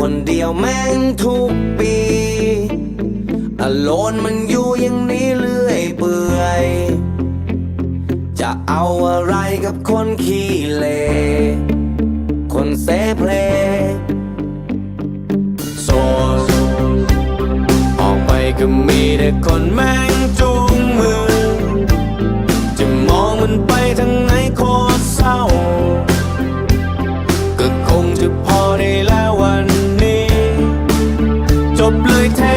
คนเดียวแม่งทุกปีโลนมันอยู่ย่งนี้เรื่อยเปื่อย จะเอาอะไรกับคนขี้เล คนเซฟีแต่คนแม่งจูงมือ จะมองมันไปทางไหนโคตรเศร้า ก็คงจะพอได้แล้ววันนี้ จบเลยแท้